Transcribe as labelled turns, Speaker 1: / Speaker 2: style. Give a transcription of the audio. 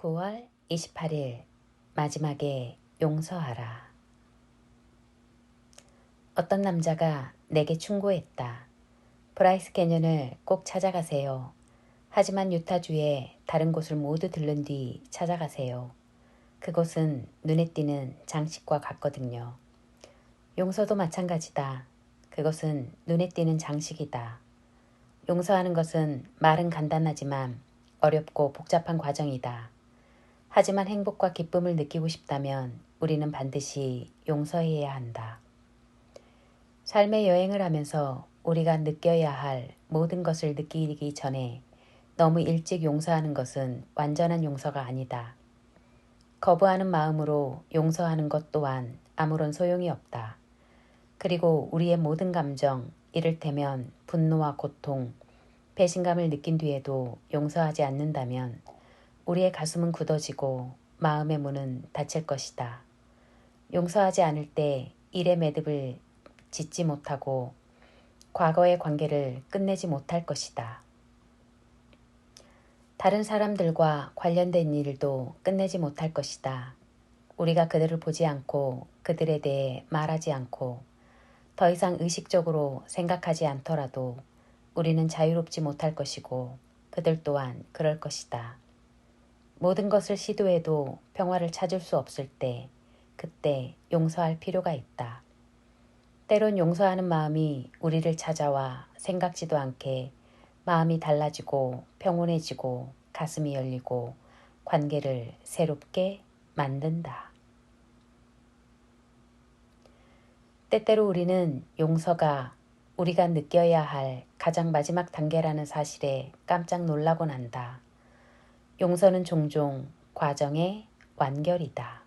Speaker 1: 9월 28일 마지막에 용서하라. 어떤 남자가 내게 충고했다. 브라이스 캐년을 꼭 찾아가세요. 하지만 유타주의 다른 곳을 모두 들른 뒤 찾아가세요. 그곳은 눈에 띄는 장식과 같거든요. 용서도 마찬가지다. 그것은 눈에 띄는 장식이다. 용서하는 것은 말은 간단하지만 어렵고 복잡한 과정이다. 하지만 행복과 기쁨을 느끼고 싶다면 우리는 반드시 용서해야 한다. 삶의 여행을 하면서 우리가 느껴야 할 모든 것을 느끼기 전에 너무 일찍 용서하는 것은 완전한 용서가 아니다. 거부하는 마음으로 용서하는 것 또한 아무런 소용이 없다. 그리고 우리의 모든 감정, 이를테면 분노와 고통, 배신감을 느낀 뒤에도 용서하지 않는다면 우리의 가슴은 굳어지고 마음의 문은 닫힐 것이다. 용서하지 않을 때 일의 매듭을 짓지 못하고 과거의 관계를 끝내지 못할 것이다. 다른 사람들과 관련된 일도 끝내지 못할 것이다. 우리가 그들을 보지 않고 그들에 대해 말하지 않고 더 이상 의식적으로 생각하지 않더라도 우리는 자유롭지 못할 것이고 그들 또한 그럴 것이다. 모든 것을 시도해도 평화를 찾을 수 없을 때 그때 용서할 필요가 있다. 때론 용서하는 마음이 우리를 찾아와 생각지도 않게 마음이 달라지고 평온해지고 가슴이 열리고 관계를 새롭게 만든다. 때때로 우리는 용서가 우리가 느껴야 할 가장 마지막 단계라는 사실에 깜짝 놀라곤 한다. 용서는 종종 과정의 완결이다.